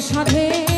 সাথে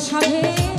সাধে